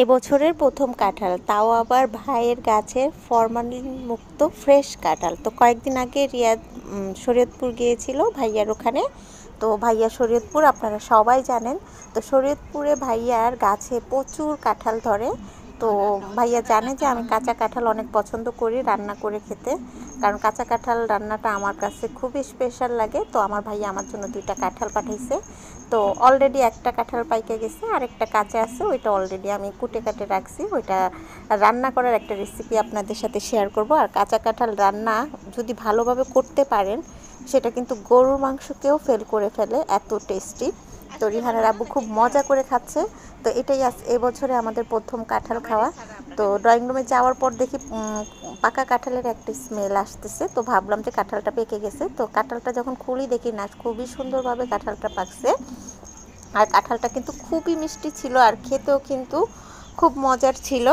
এবছরের প্রথম কাঁঠাল, তাও আবার ভাইয়ের গাছের ফরমালিন মুক্ত ফ্রেশ কাঁঠাল। তো কয়েকদিন আগে রিয়াদ শরীয়তপুর গিয়েছিল ভাইয়ার ওখানে। তো ভাইয়া শরীয়তপুর, আপনারা সবাই জানেন। তো শরীয়তপুরে ভাইয়ার গাছে প্রচুর কাঁঠাল ধরে। তো ভাইয়া জানে যে আমি কাঁচা কাঁঠাল অনেক পছন্দ করি রান্না করে খেতে। কারণ কাঁচা কাঁঠাল রান্নাটা আমার কাছে খুবই স্পেশাল লাগে। তো আমার ভাইয়া আমার জন্য দুইটা কাঁঠাল পাঠাইছে। তো অলরেডি একটা কাঁঠাল পাইকে গেছে আর একটা কাঁচা আছে, ওইটা অলরেডি আমি কুটে কাটে রাখছি। ওইটা রান্না করার একটা রেসিপি আপনাদের সাথে শেয়ার করব। আর কাঁচা কাঁঠাল রান্না যদি ভালোভাবে করতে পারেন, সেটা কিন্তু গরুর মাংসকেও ফেল করে ফেলে, এত টেস্টি তো রিহানের আব্বু খুব মজা করে খাচ্ছে। তো এটাই আজ এবছরে আমাদের প্রথম কাঁঠাল খাওয়া। তো ড্রয়িং রুমে যাওয়ার পর দেখি পাকা কাঁঠালের একটা স্মেল আসতেছে। তো ভাবলাম যে কাঁঠালটা পেকে গেছে। তো কাঁঠালটা যখন খুলি দেখি না, খুবই সুন্দরভাবে কাঁঠালটা পাকছে। আর কাঁঠালটা কিন্তু খুবই মিষ্টি ছিল আর খেতেও কিন্তু খুব মজার ছিল।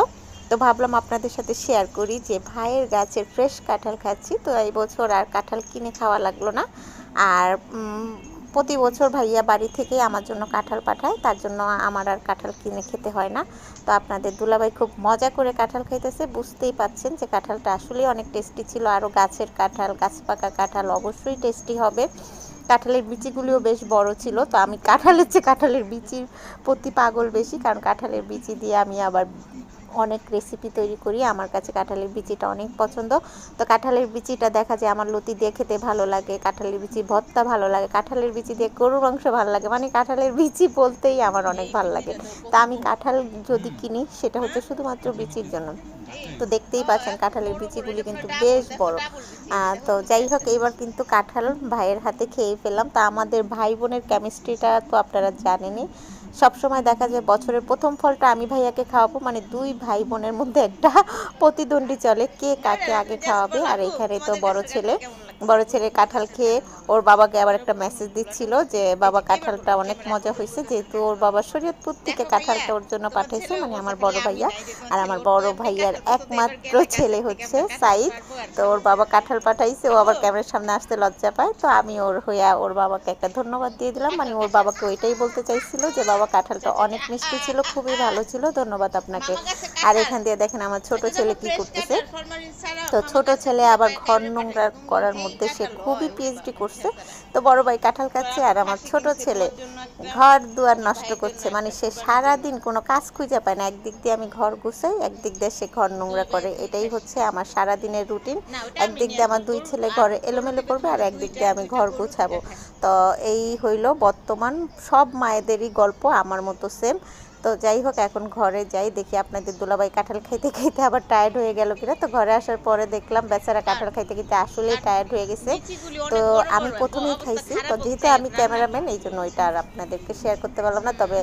তো ভাবলাম আপনাদের সাথে শেয়ার করি যে ভাইয়ের গাছের ফ্রেশ কাঁঠাল খাচ্ছি। তো এই বছর আর কাঁঠাল কিনে খাওয়া লাগল না। আর প্রতি বছর ভাইয়া বাড়ি থেকে আমার জন্য কাঁঠাল পাঠায়, তার জন্য আমার আর কাঁঠাল কিনে খেতে হয় না। তো আপনাদের দুলাভাই খুব মজা করে কাঁঠাল খাইতেছে, বুঝতেই পাচ্ছেন যে কাঁঠালটা আসলেই অনেক টেস্টি ছিল। আরও গাছের কাঁঠাল, গাছ পাকা কাঁঠাল অবশ্যই টেস্টি হবে। কাঁঠালের বিচিগুলিও বেশ বড় ছিল, তো আমি কাঁঠালের চেয়ে কাঁঠালের বিচির প্রতি পাগল বেশি, কারণ কাঁঠালের বিচি দিয়ে আমি আবার অনেক রেসিপি তৈরি করি। আমার কাছে কাঁঠালের বিচিটা অনেক পছন্দ। তো কাঁঠালের বিচিটা দেখা যায় আমার লতি দিয়ে খেতে ভালো লাগে, কাঁঠালের বিচি ভর্তা ভালো লাগে, কাঁঠালের বিচি দিয়ে গরুর মাংস ভালো লাগে মানে কাঁঠালের বিচি বলতেই আমার অনেক ভালো লাগে। তা আমি কাঁঠাল যদি কিনি, সেটা হচ্ছে শুধুমাত্র বিচির জন্য। তো দেখতেই পাচ্ছেন কাঁঠালের বিচিগুলি কিন্তু বেশ বড়। তো যাই হোক, এবার কিন্তু কাঁঠাল ভাইয়ের হাতে খেয়ে ফেললাম। তা আমাদের ভাই বোনের কেমিস্ট্রিটা তো আপনারা জানেনই। সবসময় দেখা যায় বছরের প্রথম ফলটা আমি ভাইয়াকে খাওয়াবো মানে দুই ভাই বোনের মধ্যে একটা প্রতিদ্বন্দ্বী চলে কে কাকে আগে খাওয়াবে, আর এখানে তো বড় ছেলে। বড় ছেলে কাঁঠাল খেয়ে ওর বাবাকে আবার একটা মেসেজ দিচ্ছিল যে, বাবা, কাঁঠালটা অনেক মজা হয়েছে, যেহেতু ওর বাবা শরীয়তপুর থেকে কাঁঠালটা ওর জন্য পাঠিয়েছে মানে আমার বড় ভাইয়া। আর আমার বড় ভাইয়ার একমাত্র ছেলে হচ্ছে সাইদ। তো ওর বাবা কাঁঠাল পাঠাইছে, ও আবার ক্যামেরার সামনে আসতে লজ্জা পায়। তো আমি ওর হইয়া ওর বাবাকে একটা ধন্যবাদ দিয়ে দিলাম। মানে ওর বাবাকে ওইটাই বলতে চাইছিল যে, বাবা, কাঁঠালটা অনেক মিষ্টি ছিল, খুবই ভালো ছিল। ধন্যবাদ আপনাকে। আর এখান দিয়ে দেখেন আমার ছোট ছেলে কি করতেছে? তো ছোট ছেলে আবার ঘর নোংরা করার মধ্যে সে খুবই পিএইচডি করছে। তো বড় ভাই কাঁঠাল খাচ্ছে আর আমার ছোট ছেলে ঘর দুয়ার নষ্ট করছে। মানে সে সারা দিন কোনো কাজ খুঁজে পায় না। একদিক দিয়ে আমি ঘর গুছাই একদিক দিয়ে সে ঘর নোংরা করে। এটাই হচ্ছে আমার সারা দিনের রুটিন একদিক দিয়ে আমার দুই ছেলে ঘরে এলোমেলো করবে আর একদিক দিয়ে আমি ঘর গুছাবো। তো এই হইল বর্তমান সব মায়েদেরই গল্প আমার মতো সেম তো যাই হোক, এখন ঘরে যাই, দেখি আপনাদের দুলাভাই কাঁঠাল খাইতে খাইতে আবার টায়ার্ড হয়ে গেল কিনা। তো ঘরে আসার পরে দেখলাম বেচারা কাঁঠাল খাইতে খাইতে আসলেই টায়ার্ড হয়ে গেছে। তো আমি প্রথমেই খাইছি। তো যেহেতু আমি ক্যামেরাম্যান এই জন্য ওইটা আর আপনাদেরকে শেয়ার করতে পারলাম না। তবে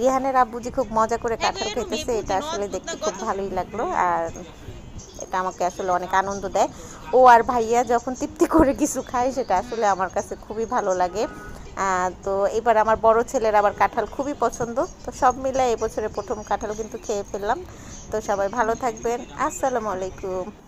রিহানের আব্বু যে খুব মজা করে কাঁঠাল খাইতেছে। এটা আসলে দেখতে খুব ভালোই লাগল। আর এটা আমাকে আসলে অনেক আনন্দ দেয়। ও আর ভাইয়া যখন তৃপ্তি করে কিছু খায়, সেটা আসলে আমার কাছে খুবই ভালো লাগে। তো এবার আমার বড় ছেলের আবার কাঁঠাল খুবই পছন্দ। তো সব মিলে এবছরে প্রথম কাঁঠাল কিন্তু খেয়ে ফেললাম। তো সবাই ভালো থাকবেন। আসসালামু আলাইকুম।